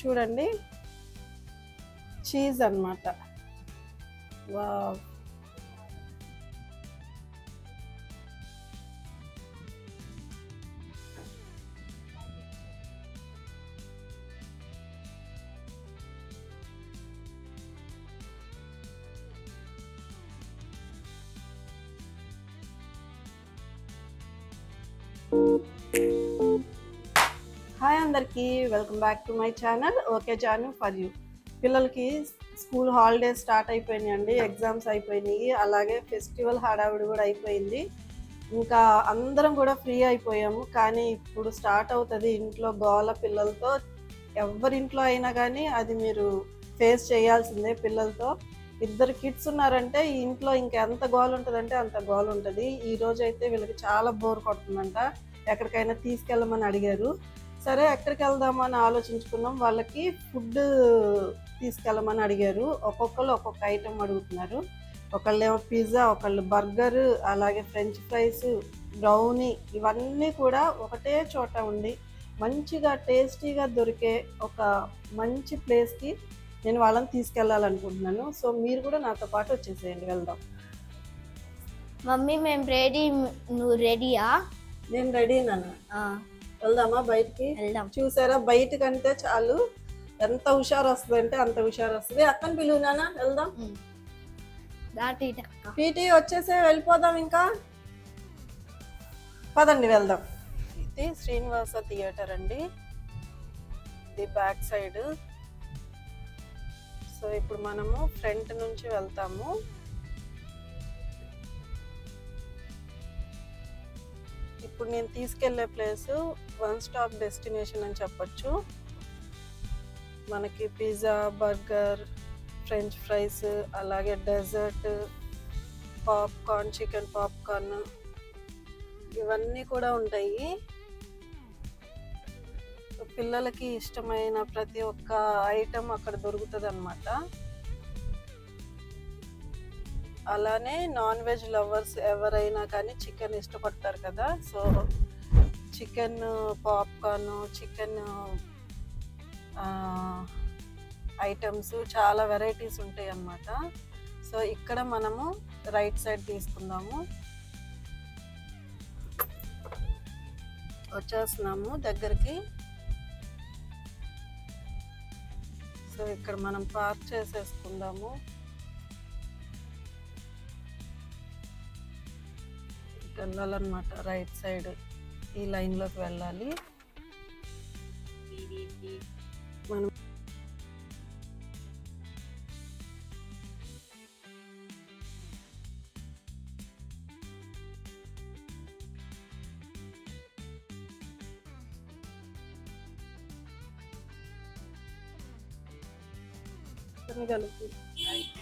చూడండి. చీజ్ అన్నమాట. వా అందరికీ welcome back to my channel. Okay Janu for you. పిల్లలకి స్కూల్ హాలిడేస్ స్టార్ట్ అయిపోయినాయండి ఎగ్జామ్స్ అయిపోయినాయి అలాగే ఫెస్టివల్ హడావిడి కూడా అయిపోయింది. ఇంకా అందరం కూడా ఫ్రీ అయిపోయాము కానీ ఇప్పుడు స్టార్ట్ అవుతుంది ఇంట్లో గోల పిల్లలతో. ఎవరింట్లో అయినా కానీ అది మీరు ఫేస్ చేయాల్సిందే పిల్లలతో. ఇద్దరు కిడ్స్ ఉన్నారంటే ఈ ఇంట్లో ఇంకెంత గోల్ ఉంటుందంటే అంత గోల్ ఉంటుంది. ఈ రోజు అయితే వీళ్ళకి చాలా బోర్ కొడుతుందంట. ఎక్కడికైనా తీసుకెళ్ళమని అడిగారు. సరే ఎక్కడికి వెళ్దామా అని ఆలోచించుకున్నాం. వాళ్ళకి ఫుడ్ తీసుకెళ్ళమని అడిగారు. ఒక్కొక్కరు ఒక్కొక్క ఐటెం అడుగుతున్నారు. ఒకళ్ళేమో పిజ్జా ఒకళ్ళు బర్గర్ అలాగే ఫ్రెంచ్ ఫ్రైస్ బ్రౌనీ ఇవన్నీ కూడా ఒకటే చోట ఉండి మంచిగా టేస్టీగా దొరికే ఒక మంచి ప్లేస్కి నేను వాళ్ళని తీసుకెళ్ళాలనుకుంటున్నాను. సో మీరు కూడా నాతో పాటు వచ్చేసేయండి. వెళ్దాం. మమ్మీ మేము రెడీ నువ్వు రెడీయా? నేను రెడీ నాన్న వెళ్దామా బయటికి? వెళ్దాం. చూసారా? బయటకంటే చాలు ఎంత హుషారు వస్తుంది అంటే అంత హుషారు వస్తుంది అక్కని పిలువు నాన్న వెళ్దాం. పీటీ వచ్చేసే వెళ్ళిపోదాం ఇంకా. పదండి వెళ్దాం. ఇది శ్రీనివాస థియేటర్ అండి. ఇది బ్యాక్ సైడ్. సో ఇప్పుడు మనము ఫ్రంట్ నుంచి వెళ్తాము. ఇప్పుడు నేను తీసుకెళ్ళే ప్లేస్ వన్ స్టాప్ డెస్టినేషన్ అని చెప్పొచ్చు. మనకి పిజ్జా బర్గర్ ఫ్రెంచ్ ఫ్రైస్ అలాగే డెజర్ట్ పాప్కార్న్ చికెన్ పాప్కార్న్ ఇవన్నీ కూడా ఉంటాయి. పిల్లలకి ఇష్టమైన ప్రతి ఒక్క ఐటెం అక్కడ దొరుకుతుంది అనమాట అలానే నాన్ వెజ్ లవర్స్ ఎవరైనా కానీ చికెన్ ఇష్టపడతారు కదా. So chicken popcorn chicken items చాలా వెరైటీస్ ఉంటాయి అన్నమాట. సో ఇక్కడ మనము రైట్ సైడ్ తీసుకుందాము. వచ్చేస్తున్నాము దగ్గరికి. సో ఇక్కడ మనం పార్క్ చేసేసుకుందాము. వెళ్ళాలన్నమాట. రైట్ సైడ్ ఈ లైన్లోకి వెళ్ళాలి. మనం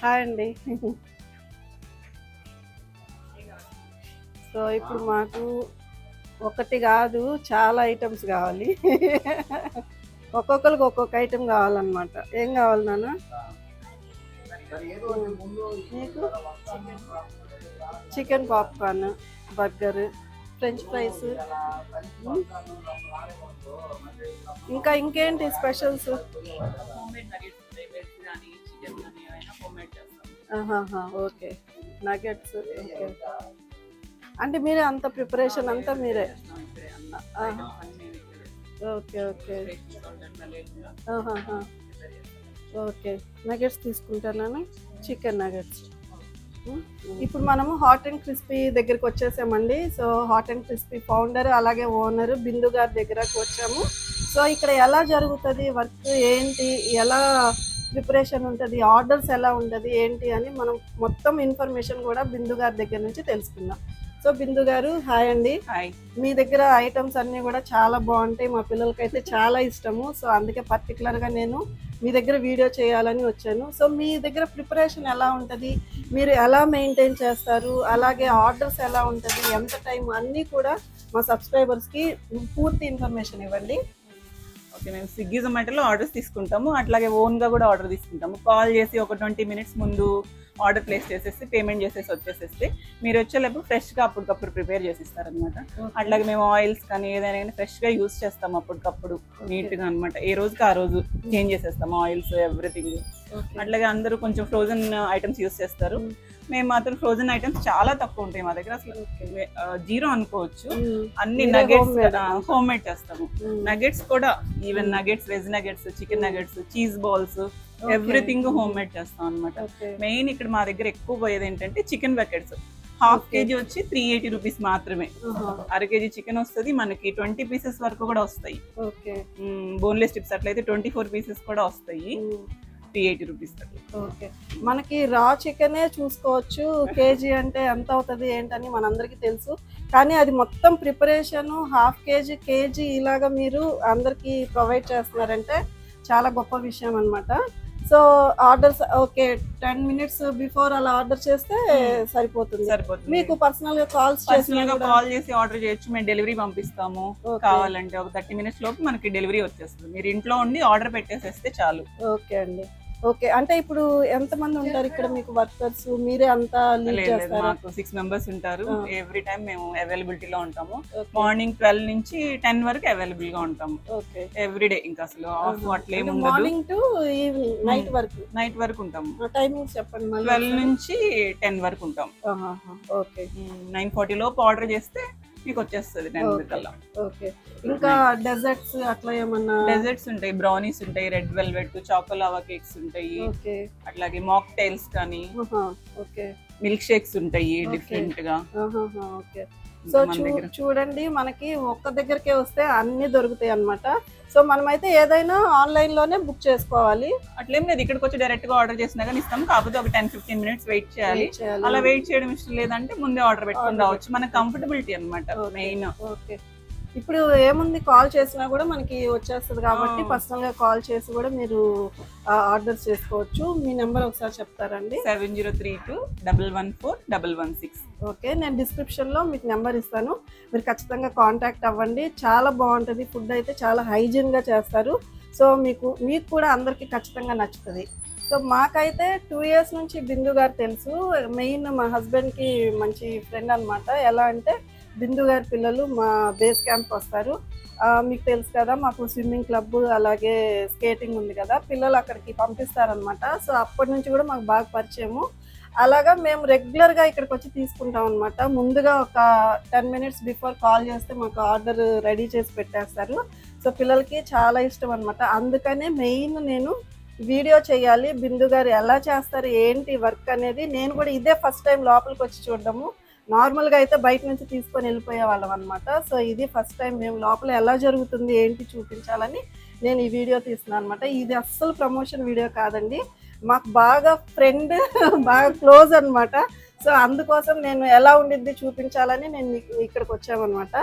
హాయ్ అండి. సో ఇప్పుడు మాకు ఒకటి కాదు చాలా ఐటమ్స్ కావాలి. ఒక్కొక్కరికి ఒక్కొక్క ఐటెం కావాలన్నమాట. ఏం కావాలి నాన్న? మీకు? Chicken popcorn burger French fries ఇంకా ఇంకేంటి స్పెషల్స్ ఓకే. Nuggets okay. అంటే మీరే అంత ప్రిపరేషన్ అంతా మీరే. Okay okay. ఓకే. నగెట్స్ తీసుకుంటాను చికెన్ నగెట్స్ ఇప్పుడు మనము హాట్ అండ్ క్రిస్పీ దగ్గరికి వచ్చేసామండి. So hot and crispy founder అలాగే ఓనర్ బిందు గారి దగ్గరకు వచ్చాము. సో ఇక్కడ ఎలా జరుగుతుంది? వర్క్ ఏంటి? ఎలా ప్రిపరేషన్ ఉంటుంది? ఆర్డర్స్ ఎలా ఉంటుంది? ఏంటి అని మనం మొత్తం ఇన్ఫర్మేషన్ కూడా బిందు గారి దగ్గర నుంచి తెలుసుకుందాం. సో బిందు గారు హాయ్ అండి. హాయ్. మీ దగ్గర ఐటమ్స్ అన్నీ కూడా చాలా బాగుంటాయి. మా పిల్లలకైతే చాలా ఇష్టము. సో అందుకే పర్టికులర్గా నేను మీ దగ్గర వీడియో చేయాలని వచ్చాను. సో మీ దగ్గర ప్రిపరేషన్ ఎలా ఉంటుంది? మీరు ఎలా మెయింటైన్ చేస్తారు? అలాగే ఆర్డర్స్ ఎలా ఉంటుంది? ఎంత టైం? అన్నీ కూడా మా సబ్స్క్రైబర్స్కి పూర్తి ఇన్ఫర్మేషన్ ఇవ్వండి. ఓకే మేము స్విగ్గీ జొమాటోలో ఆర్డర్స్ తీసుకుంటాము. అట్లాగే ఓన్గా కూడా ఆర్డర్ తీసుకుంటాము. కాల్ చేసి ఒక ట్వంటీ మినిట్స్ ముందు ఆర్డర్ ప్లేస్ చేసేసి పేమెంట్ చేసేసి వచ్చేసేస్తే మీరు వచ్చేటప్పుడు ఫ్రెష్గా అప్పటికప్పుడు ప్రిపేర్ చేసి ఇస్తారనమాట అట్లాగే మేము ఆయిల్స్ కానీ ఏదైనా కానీ ఫ్రెష్గా యూస్ చేస్తాం అప్పటికప్పుడు నీట్గా అనమాట ఏ రోజుకి ఆ రోజు చేంజ్ చేసేస్తాం ఆయిల్స్ ఎవ్రీథింగ్. అట్లాగే అందరూ కొంచెం ఫ్రోజన్ ఐటమ్స్ యూస్ చేస్తారు. మేము. మాత్రం ఫ్రోజన్ ఐటమ్స్ చాలా తక్కువ ఉంటాయి మా దగ్గర. అసలు జీరో అనుకోవచ్చు. అన్ని నగెట్స్ హోమ్ మేడ్ చేస్తాము. నగెట్స్ కూడా even nuggets veg nuggets chicken nuggets cheese balls everything home made చేస్తాం అనమాట మెయిన్ ఇక్కడ మా దగ్గర ఎక్కువ పోయేది ఏంటంటే చికెన్ బకెట్స్ హాఫ్. కేజీ వచ్చి త్రీ ఎయిటీ రూపీస్ మాత్రమే. అర కేజీ చికెన్ వస్తుంది మనకి ట్వంటీ పీసెస్ వరకు కూడా వస్తాయి. ఓకే బోన్లెస్ స్టిప్స్ అట్లయితే ట్వంటీ ఫోర్ పీసెస్ కూడా వస్తాయి. త్రీ ఎయిటీ రూపీస్ ఓకే మనకి రా చికెనే చూసుకోవచ్చు. కేజీ అంటే ఎంత అవుతుంది ఏంటని మనందరికీ తెలుసు. కానీ అది మొత్తం ప్రిపరేషన్ హాఫ్ కేజీ కేజీ ఇలాగా మీరు అందరికీ ప్రొవైడ్ చేస్తున్నారంటే చాలా గొప్ప విషయం అన్నమాట. So orders okay ten minutes before అలా ఆర్డర్ చేస్తే సరిపోతుంది. సరిపోతుంది. మీకు పర్సనల్గా కాల్స్ పర్సనల్గా కాల్ చేసి ఆర్డర్ చేయొచ్చు. మేము డెలివరీ పంపిస్తాము. కావాలంటే ఒక థర్టీ మినిట్స్ లోపు మనకి డెలివరీ వచ్చేస్తుంది. మీరు ఇంట్లో ఉండి ఆర్డర్ పెట్టేసేస్తే చాలు. ఓకే అండి. ఓకే అంటే ఇప్పుడు ఎంత మంది ఉంటారు ఇక్కడ మీకు వర్కర్స్? మీరే అంతా లీడ్ చేస్తారా? మాకు సిక్స్ మెంబర్స్ ఉంటారు. ఎవ్రీ టైం మేము అవైలబిలిటీ లో ఉంటాము. మార్నింగ్ ట్వెల్వ్ నుంచి టెన్ వరకు అవైలబుల్గా ఉంటాము. ఓకే. ఎవ్రీ డే ఇంకా అసలు ఆఫ్ అట్లా ఉండదు. మార్నింగ్ టు ఈవినింగ్ నైట్ వరకు? నైట్ వరకు ఉంటాము. టైమింగ్స్ చెప్పండి ట్వెల్వ్ నుంచి టెన్ వరకు ఉంటాం ఓకే. నైన్ ఫార్టీ లోపు ఆర్డర్ చేస్తే మీకు వచ్చేస్తుంది టెన్. కల్లా ఓకే. ఇంకా డెజర్ట్స్ అట్లా ఏమన్నా? డెజర్ట్స్ ఉంటాయి బ్రౌనీస్ ఉంటాయి రెడ్ వెల్వెట్ చాకోలావా కేక్స్ ఉంటాయి అట్లాగే మాక్ టైల్స్ కానీ ఓకే. మిల్క్ షేక్స్ ఉంటాయి. డిఫరెంట్గా ఓకే. సో చూడండి మనకి ఒక్క దగ్గరకే వస్తే అన్ని దొరుకుతాయి అన్నమాట. సో మనమైతే ఏదైనా ఆన్లైన్లోనే బుక్ చేసుకోవాలి. అట్లేం లేదు ఇక్కడికి వచ్చి డైరెక్ట్గా ఆర్డర్ చేసినా కానీ ఇస్తాం. కాకపోతే ఒక టెన్ ఫిఫ్టీన్ మినిట్స్ వెయిట్ చేయాలి. అలా వెయిట్ చేయడం ఇష్టం లేదంటే ముందే ఆర్డర్ పెట్టుకొని రావచ్చు. మన కంఫర్టబిలిటీ Okay. మెయిన్. ఓకే. ఇప్పుడు ఏముంది కాల్ చేసినా కూడా మనకి వచ్చేస్తుంది కాబట్టి. పర్సనల్గా కాల్ చేసి కూడా మీరు ఆర్డర్ చేసుకోవచ్చు. మీ నెంబర్ ఒకసారి చెప్తారండి. Seven zero three two double one four double one six. Okay నేను description లో మీకు నెంబర్ ఇస్తాను. మీరు ఖచ్చితంగా కాంటాక్ట్ అవ్వండి. చాలా బాగుంటుంది. ఫుడ్ అయితే చాలా hygiene గా చేస్తారు. సో మీకు మీకు కూడా అందరికీ ఖచ్చితంగా నచ్చుతుంది. సో మాకైతే టూ ఇయర్స్ నుంచి బిందు గారు తెలుసు. మెయిన్ మా హస్బెండ్కి మంచి ఫ్రెండ్ అన్నమాట. ఎలా అంటే బిందు గారి పిల్లలు మా బేస్ క్యాంప్ వస్తారు. మీకు తెలుసు కదా మాకు స్విమ్మింగ్ క్లబ్ అలాగే స్కేటింగ్ ఉంది కదా పిల్లలు అక్కడికి పంపిస్తారనమాట సో అప్పటి నుంచి కూడా మాకు బాగా పరిచయము. అలాగా మేము రెగ్యులర్గా ఇక్కడికి వచ్చి తీసుకుంటాం అనమాట ముందుగా ఒక టెన్ మినిట్స్ బిఫోర్ కాల్ చేస్తే మాకు ఆర్డర్ రెడీ చేసి పెట్టేస్తారు. సో పిల్లలకి చాలా ఇష్టం అనమాట అందుకనే మెయిన్ నేను వీడియో చేయాలి. బిందు గారు ఎలా చేస్తారు ఏంటి వర్క్ అనేది నేను కూడా ఇదే ఫస్ట్ టైం లోపలికి వచ్చి చూడడము. నార్మల్గా అయితే బయట నుంచి తీసుకొని వెళ్ళిపోయే వాళ్ళం అనమాట సో ఇది ఫస్ట్ టైం మేము లోపల ఎలా జరుగుతుంది ఏంటి చూపించాలని నేను ఈ వీడియో తీస్తున్నాను అనమాట ఇది అస్సలు ప్రమోషన్ వీడియో కాదండి. మాకు బాగా ఫ్రెండ్ బాగా క్లోజ్ అనమాట సో అందుకోసం నేను ఎలా ఉండిద్ది చూపించాలని నేను మీకు ఇక్కడికి వచ్చామన్నమాట.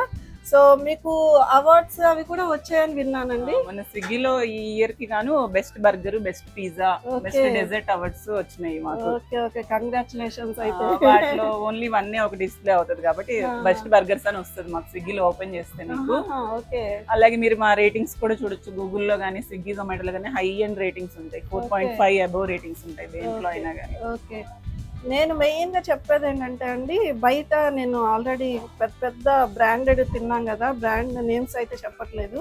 సో మీకు అవార్డ్స్ అవి కూడా వచ్చాయని విన్నానండి. మన స్విగ్గీలో ఈ ఇయర్కి గాను best burger best pizza. Best dessert awards వచ్చినాయి మాకు. ఓకే ఓకే కంగ్రాచులేషన్స్ అయితే. వాటిలో ఓన్లీ వన్ ఒక డిస్ప్లే అవుతుంది కాబట్టి. బెస్ట్ బర్గర్స్ అని వస్తుంది మాకు స్విగ్గీలో ఓపెన్ చేస్తే మీకు. ఓకే అలాగే మీరు మా రేటింగ్స్ కూడా చూడొచ్చు. గూగుల్లో కానీ స్విగ్గీ జొమాటోలో కానీ హై అండ్ రేటింగ్స్ ఉంటాయి. Four point five above ratings ఉంటాయి దేంట్లో. అయినా కానీ ఓకే నేను మెయిన్గా చెప్పేది ఏంటంటే అండి బయట నేను ఆల్రెడీ పెద్ద పెద్ద బ్రాండెడ్ తిన్నాం కదా బ్రాండ్ నేమ్స్ అయితే చెప్పట్లేదు.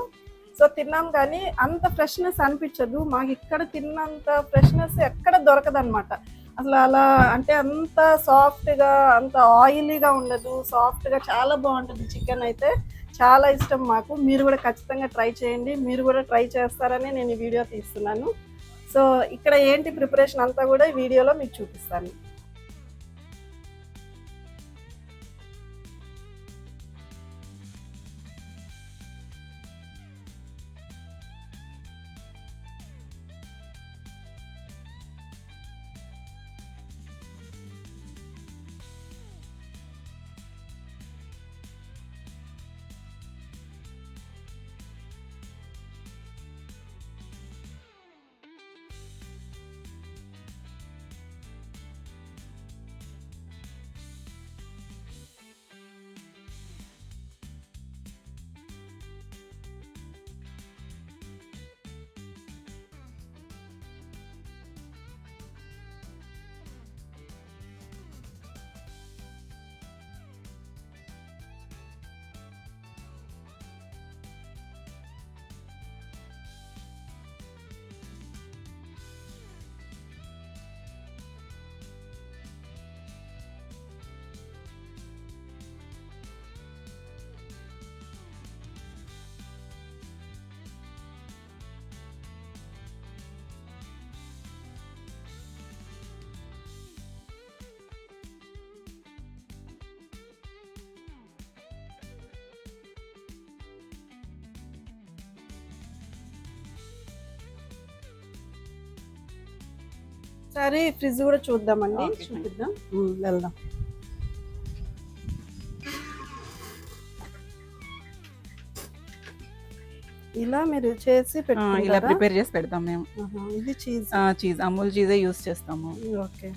సో తిన్నాం కానీ అంత ఫ్రెష్నెస్ అనిపించదు. మాకు ఇక్కడ తిన్నంత ఫ్రెష్నెస్ ఎక్కడ దొరకదు అనమాట అసలు అలా అంటే అంత సాఫ్ట్గా అంత ఆయిలీగా ఉండదు. సాఫ్ట్గా చాలా బాగుంటుంది చికెన్ అయితే. చాలా ఇష్టం మాకు. మీరు కూడా ఖచ్చితంగా ట్రై చేయండి. మీరు కూడా ట్రై చేస్తారని నేను ఈ వీడియో తీస్తున్నాను. సో ఇక్కడ ఏంటి ప్రిపరేషన్ అంతా కూడా ఈ వీడియోలో మీకు చూపిస్తాను. ఒకసారి ఫ్రిడ్జ్ కూడా చూద్దామండి. చూపిద్దాం. వెళ్దాం. ఇలా మీరు చేసి ఇలా ప్రిపేర్ చేసి పెడతాం మేము. ఇది చీజ్. చీజ్ అమూల్ చీజే యూస్ చేస్తాము. ఓకే.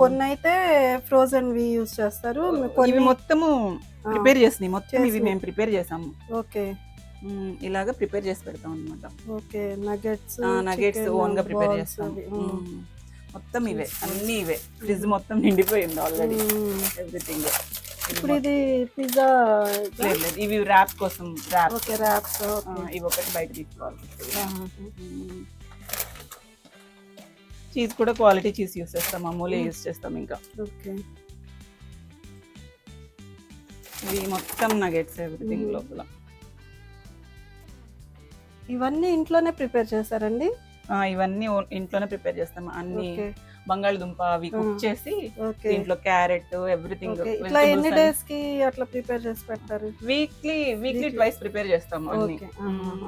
కొన్ని అయితే ఫ్రోజన్ వి యూస్ చేస్తారు. ఇవి కొన్ని మొత్తము ప్రిపేర్ చేసినాయి. మొత్తం ఇవి మేము ప్రిపేర్ చేసాము. ఓకే. ఇలాగా ప్రిపేర్ చేసి పెడతాం అనమాట ఓకే నగెట్స్ నగెట్స్ ఓన్గా ప్రిపేర్ చేస్తాం. మొత్తం ఇవే అన్ని ఇవే. ఫ్రిడ్జ్ మొత్తం నిండిపోయింది ఆల్రెడీ ఎవ్రీథింగ్ ఇప్పుడు ఇది పిజ్జా లేదు లేదు. ఇవి ర్యాప్ కోసం ర్యాప్ ఓకే ర్యాప్స్ ఇవి ఒకటి బయట తీసుకోవాలి. చీజ్ కూడా క్వాలిటీ చీజ్ యూస్ చేస్తాం అమూలే యూస్ చేస్తాం ఇంకా. ఓకే. ఇవి మొత్తం నగెట్స్ ఎవ్రీథింగ్. లోపల. ఇవన్నీ ఇంట్లోనే ప్రిపేర్ చేస్తారండి? ఇవన్నీ ఇంట్లోనే ప్రిపేర్ చేస్తాం. అన్ని బంగాళదుంప అవి కుక్. చేసి దీంట్లో క్యారెట్ ఎవ్రీథింగ్ ఎన్ని డేస్కి అట్లా ప్రిపేర్ చేసి పెడతారు? Weekly weekly. ట్వైస్ ప్రిపేర్ చేస్తాం అన్ని.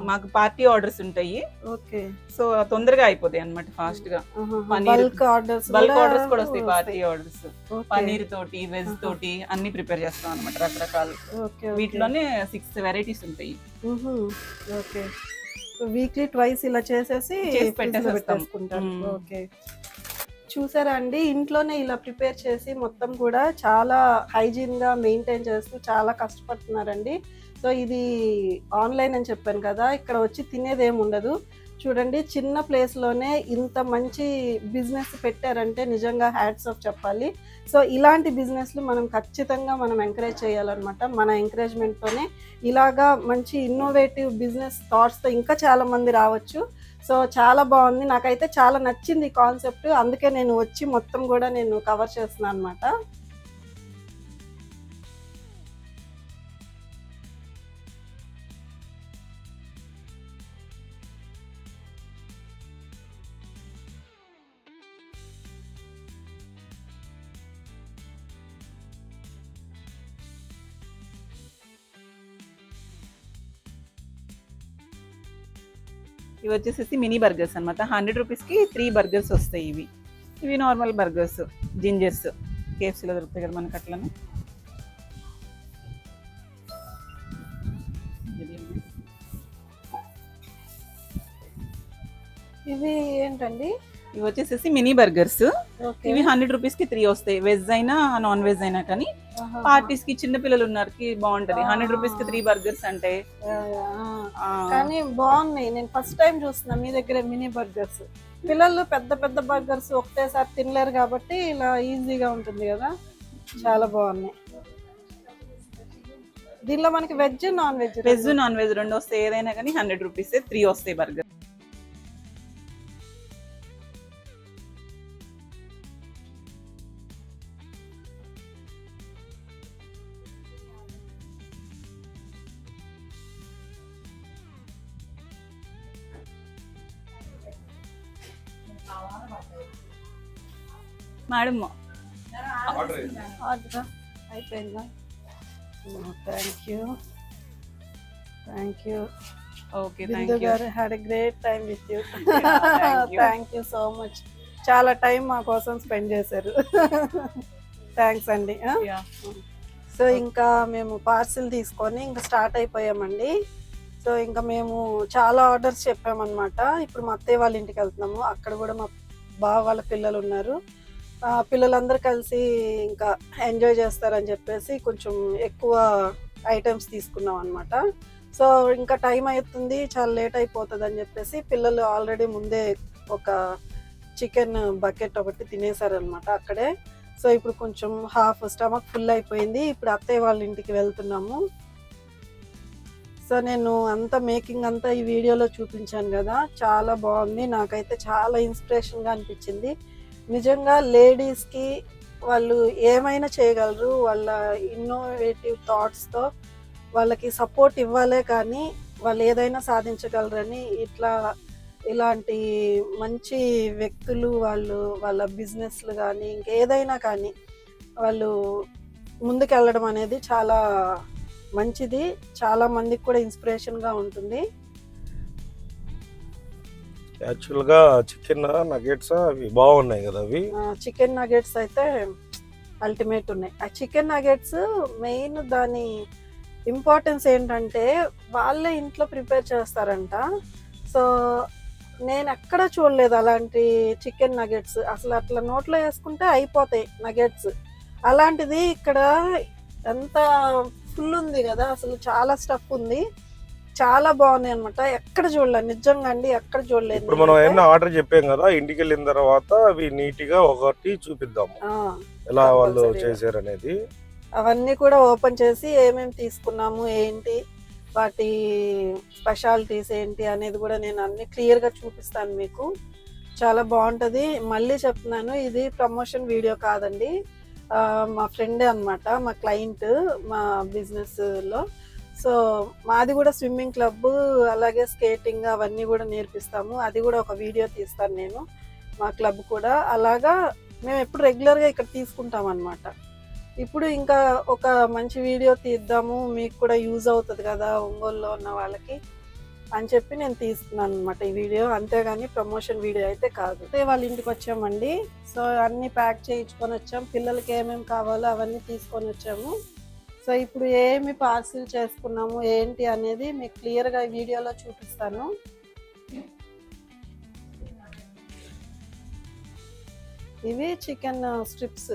మాకు పార్టీ ఆర్డర్స్ ఉంటాయి. ఓకే. సో తొందరగా అయిపోతాయి అన్నమాట ఫాస్ట్గా. బల్క్ ఆర్డర్స్ బల్క్ ఆర్డర్స్ కూడా వస్తాయి పార్టీ ఆర్డర్స్. పన్నీర్ తోటి వెజ్ తోటి అన్ని ప్రిపేర్ చేస్తాం అనమాట రకరకాలు. వీటిలోనే సిక్స్ వెరైటీస్ ఉంటాయి. ఓకే. వీక్లీ ట్వైస్ ఇలా చేసేసి. ఓకే. చూసారా అండి? ఇంట్లోనే ఇలా ప్రిపేర్ చేసి మొత్తం కూడా చాలా హైజీన్గా మెయింటైన్ చేస్తూ చాలా కష్టపడుతున్నారండి. సో ఇది ఆన్లైన్ అని చెప్పాను కదా ఇక్కడ వచ్చి తినేది ఏమి ఉండదు చూడండి చిన్న ప్లేస్లోనే ఇంత మంచి బిజినెస్ పెట్టారంటే నిజంగా హ్యాట్స్ ఆఫ్ చెప్పాలి. సో ఇలాంటి బిజినెస్లు మనం ఖచ్చితంగా మనం ఎంకరేజ్ చేయాలన్నమాట. మన ఎంకరేజ్మెంట్తోనే ఇలాగా మంచి ఇన్నోవేటివ్ బిజినెస్ థాట్స్తో ఇంకా చాలామంది రావచ్చు. సో చాలా బాగుంది. నాకైతే చాలా నచ్చింది ఈ కాన్సెప్ట్ అందుకే నేను వచ్చి మొత్తం కూడా నేను కవర్ చేస్తున్నాను అనమాట ఇవి వచ్చేసి మినీ బర్గర్స్ అనమాట హండ్రెడ్ రూపీస్కి త్రీ బర్గర్స్ వస్తాయి ఇవి. ఇవి నార్మల్ బర్గర్స్ జింజర్స్ కేఎఫ్సీలో దొరుకుతాయి కదా మనకి అట్లనే ఇవి ఏంటండి? ఇవి వచ్చేసి మినీ బర్గర్స్. ఇవి హండ్రెడ్ రూపీస్కి త్రీ వస్తాయి. వెజ్ అయినా నాన్ వెజ్ అయినా కానీ పార్టీస్కి చిన్న పిల్లలు ఉన్నారు బాగుంటది. హండ్రెడ్ రూపీస్కి త్రీ బర్గర్స్ అంటే. కానీ బాగున్నాయి. నేను ఫస్ట్ టైం చూస్తున్నా మీ దగ్గర మినీ బర్గర్స్. పిల్లలు పెద్ద పెద్ద బర్గర్స్ ఒకటేసారి తినలేరు కాబట్టి ఇలా ఈజీగా ఉంటుంది కదా. చాలా బాగున్నాయి. దీనిలో మనకి veg non veg veg non veg రెండు వస్తాయి. ఏదైనా కానీ హండ్రెడ్ రూపీస్ త్రీ వస్తాయి బర్గర్. మేడం ఆర్డర్ అయిపోయిందా? Thank you thank you okay Bindu thank you గారు had a great time with you. Thank you so much చాలా టైం మా కోసం స్పెండ్ చేశారు. థ్యాంక్స్ అండి సో ఇంకా మేము పార్సిల్ తీసుకొని ఇంకా స్టార్ట్ అయిపోయామండి. సో ఇంకా మేము చాలా ఆర్డర్స్ చెప్పామన్నమాట. ఇప్పుడు మా అత్తయ్య వాళ్ళ ఇంటికి వెళ్తున్నాము. అక్కడ కూడా మా బావ వాళ్ళ పిల్లలు ఉన్నారు. పిల్లలందరూ కలిసి ఇంకా ఎంజాయ్ చేస్తారని చెప్పేసి కొంచెం ఎక్కువ ఐటమ్స్ తీసుకున్నాం అనమాట సో ఇంకా టైం అవుతుంది చాలా లేట్ అయిపోతుంది అని చెప్పేసి పిల్లలు ఆల్రెడీ ముందే ఒక చికెన్ బకెట్ ఒకటి తినేసారనమాట అక్కడే. సో ఇప్పుడు కొంచెం హాఫ్ స్టమక్ ఫుల్ అయిపోయింది. ఇప్పుడు అత్తయ్య వాళ్ళ ఇంటికి వెళ్తున్నాము. సో నేను అంతా మేకింగ్ అంతా ఈ వీడియోలో చూపించాను కదా. చాలా బాగుంది. నాకైతే చాలా ఇన్స్పిరేషన్గా అనిపించింది. నిజంగా లేడీస్కి వాళ్ళు ఏమైనా చేయగలరు వాళ్ళ ఇన్నోవేటివ్ థాట్స్తో వాళ్ళకి సపోర్ట్ ఇవ్వాలే కానీ వాళ్ళు ఏదైనా సాధించగలరని ఇట్లా ఇలాంటి మంచి వ్యక్తులు వాళ్ళు వాళ్ళ బిజినెస్లు కానీ ఇంకేదైనా కానీ వాళ్ళు ముందుకెళ్ళడం అనేది చాలా మంచిది. చాలా మందికి కూడా ఇన్స్పిరేషన్గా ఉంటుంది. యాక్చువల్గా చికెన్ నగెట్స్ అవి బాగున్నాయి కదా అవి? చికెన్ నగెట్స్ అయితే అల్టిమేట్ ఉన్నాయి. ఆ చికెన్ నగెట్స్ మెయిన్ దాని ఇంపార్టెన్స్ ఏంటంటే వాళ్ళే ఇంట్లో ప్రిపేర్ చేస్తారంట. సో నేను ఎక్కడ చూడలేదు అలాంటి చికెన్ నగెట్స్ అసలు అట్లా నోట్లో వేసుకుంటే అయిపోతాయి నగెట్స్ అలాంటిది ఇక్కడ ఎంత ఫుల్ ఉంది కదా అసలు చాలా స్టఫ్ ఉంది. చాలా బాగున్నాయి అనమాట ఎక్కడ చూడలేదు. నిజంగా అండి ఎక్కడ చూడలేదు ఇప్పుడు మనం. ఏమన్నా ఆర్డర్ చెప్పాం కదా ఇంటికి వెళ్ళిన తర్వాత అవి నీట్గా ఒకటి చూపిద్దాము. ఆ, ఎలా వాళ్ళు. చేశారు అనేది అవన్నీ కూడా ఓపెన్ చేసి ఏమేమి తీసుకున్నాము ఏంటి వాటి స్పెషాలిటీస్ ఏంటి అనేది కూడా నేను అన్ని క్లియర్గా చూపిస్తాను మీకు. చాలా బాగుంటుంది. మళ్ళీ చెప్తున్నాను ఇది ప్రమోషన్ వీడియో కాదండి. మా ఫ్రెండే అన్నమాట మా క్లయింట్ మా బిజినెస్లో. సో మాది కూడా స్విమ్మింగ్ క్లబ్ అలాగే స్కేటింగ్ అవన్నీ కూడా నేర్పిస్తాము. అది కూడా ఒక వీడియో తీస్తాను నేను మా క్లబ్ కూడా. అలాగా మేము ఎప్పుడు రెగ్యులర్గా ఇక్కడ తీసుకుంటాం అనమాట ఇప్పుడు ఇంకా ఒక మంచి వీడియో తీద్దాము మీకు కూడా యూజ్ అవుతుంది కదా ఒంగోలులో ఉన్న వాళ్ళకి అని చెప్పి నేను తీస్తున్నాను అనమాట ఈ వీడియో. అంతేగాని ప్రమోషన్ వీడియో అయితే కాదు. అయితే వాళ్ళ ఇంటికి వచ్చామండి. సో అన్నీ ప్యాక్ చేయించుకొని వచ్చాం. పిల్లలకి ఏమేమి కావాలో అవన్నీ తీసుకొని వచ్చాము. సో ఇప్పుడు ఏమి పార్సిల్ చేసుకున్నాము ఏంటి అనేది మీకు క్లియర్గా వీడియోలో చూపిస్తాను. ఇవి చికెన్ స్ట్రిప్స్.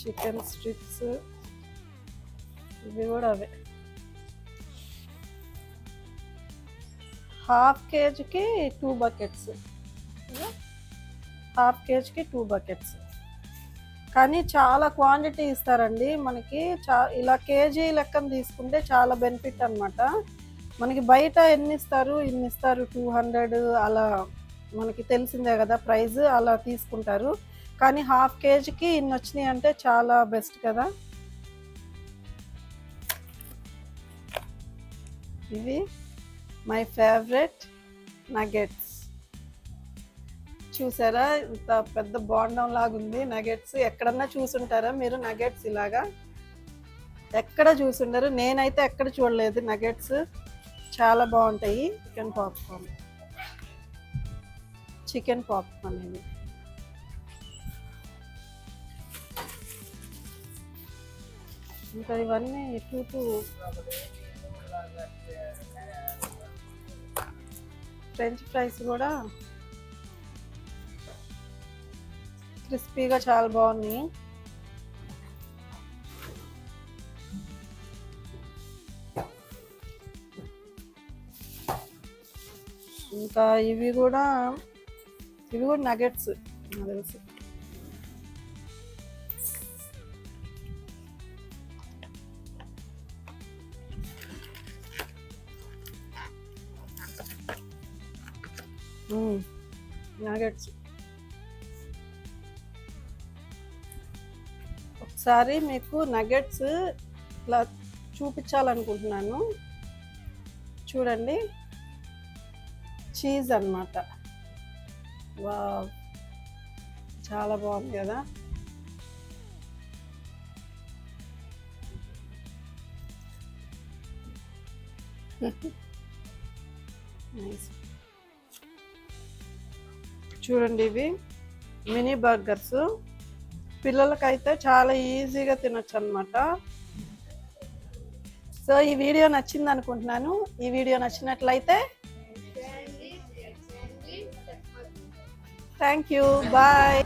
Chicken strips. ఇవి కూడా అవే. హాఫ్ కేజీకి టూ బకెట్స్. హాఫ్ కేజీకి టూ బకెట్స్. కానీ చాలా క్వాంటిటీ ఇస్తారండి. మనకి చా ఇలా కేజీ లెక్కన తీసుకుంటే చాలా బెనిఫిట్ అన్నమాట. మనకి బయట ఎన్ని ఇస్తారు ఇన్ని ఇస్తారు టూ హండ్రెడ్ అలా మనకి తెలిసిందే కదా ప్రైస్ అలా తీసుకుంటారు. కానీ హాఫ్ కేజీకి ఇన్ని వచ్చినాయి అంటే చాలా బెస్ట్ కదా. ఇవి మై ఫేవరెట్ నగెట్స్. చూసారా? ఇంత పెద్ద బాండం లాగా ఉంది నగెట్స్ ఎక్కడన్నా చూసుంటారా? మీరు నగెట్స్ ఇలాగా? ఎక్కడ చూసుండరు? నేనైతే ఎక్కడ చూడలేదు. నగెట్స్ చాలా బాగుంటాయి. Chicken popcorn. చికెన్ పాప్కార్న్ ఇది ఇంకా ఇవన్నీ టూ టూ ఫ్రెంచ్ ఫ్రైస్ కూడా క్రిస్పీగా చాలా బాగున్నాయి. ఇంకా ఇవి కూడా ఇవి కూడా నగెట్స్ నాకు తెలుసు. Mm, నగెట్స్ ఒకసారి మీకు నగెట్స్ ఇలా చూపించాలనుకుంటున్నాను. చూడండి. చీజ్ అన్నమాట. వా చాలా బాగుంది కదా. నైస్ చూడండి ఇవి. మినీ బర్గర్స్ పిల్లలకైతే చాలా ఈజీగా తినొచ్చు అనమాట సో ఈ వీడియో నచ్చింది అనుకుంటున్నాను ఈ వీడియో నచ్చినట్లయితే థ్యాంక్ యూ బాయ్